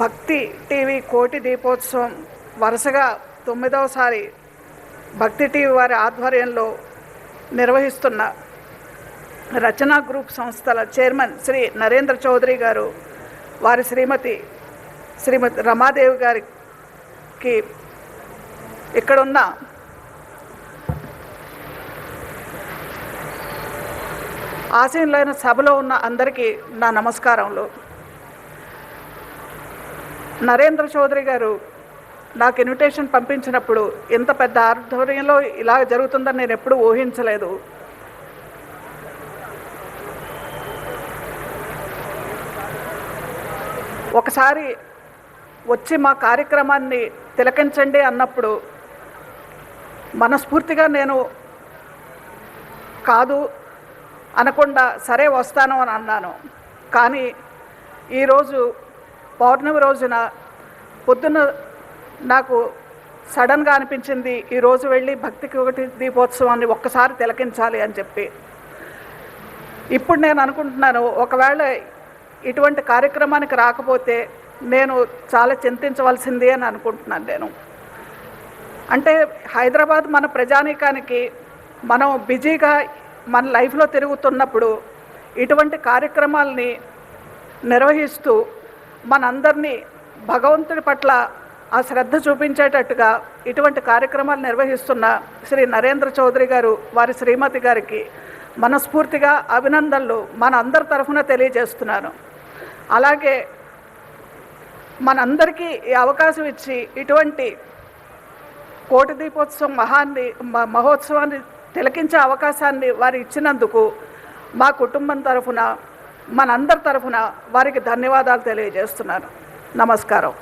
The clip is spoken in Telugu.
భక్తి టీవీ కోటి దీపోత్సవం వరుసగా తొమ్మిదవసారి భక్తి టీవీ వారి ఆధ్వర్యంలో నిర్వహిస్తున్న రచనా గ్రూప్ సంస్థల చైర్మన్ శ్రీ నరేంద్ర చౌదరి గారు వారి శ్రీమతి శ్రీమతి రమాదేవి గారికి ఇక్కడున్న ఆశీనులైన సభలో ఉన్న అందరికీ నా నమస్కారములు. నరేంద్ర చౌదరి గారు నాకు ఇన్విటేషన్ పంపించినప్పుడు ఇంత పెద్ద ఆధ్వర్యంలో ఇలా జరుగుతుందని నేను ఎప్పుడూ ఊహించలేదు. ఒకసారి వచ్చి మా కార్యక్రమాన్ని తిలకించండి అన్నప్పుడు మనస్ఫూర్తిగా నేను కాదు అనకుండా సరే వస్తాను అని అన్నాను. కానీ ఈరోజు పౌర్ణమి రోజున పొద్దున్న నాకు సడన్గా అనిపించింది ఈరోజు వెళ్ళి భక్తికి ఒకటి దీపోత్సవాన్ని ఒక్కసారి తిలకించాలి అని చెప్పి. ఇప్పుడు నేను అనుకుంటున్నాను ఒకవేళ ఇటువంటి కార్యక్రమానికి రాకపోతే నేను చాలా చింతించవలసింది అని అనుకుంటున్నాను నేను. అంటే హైదరాబాద్ మన ప్రజానీకానికి మనం బిజీగా మన లైఫ్లో తిరుగుతున్నప్పుడు ఇటువంటి కార్యక్రమాల్ని నిర్వహిస్తూ మనందరినీ భగవంతుడి పట్ల ఆ శ్రద్ధ చూపించేటట్టుగా ఇటువంటి కార్యక్రమాలు నిర్వహిస్తున్న శ్రీ నరేంద్ర చౌదరి గారు వారి శ్రీమతి గారికి మనస్ఫూర్తిగా అభినందనలు మన అందరి తరఫున తెలియజేస్తున్నాను. అలాగే మనందరికీ ఈ అవకాశం ఇచ్చి ఇటువంటి కోటి దీపోత్సవం మహాన్ని మహోత్సవాన్ని తిలకించే అవకాశాన్ని వారు ఇచ్చినందుకు మా కుటుంబం తరఫున మనందరి తరఫున వారికి ధన్యవాదాలు తెలియజేస్తున్నాను. నమస్కారం.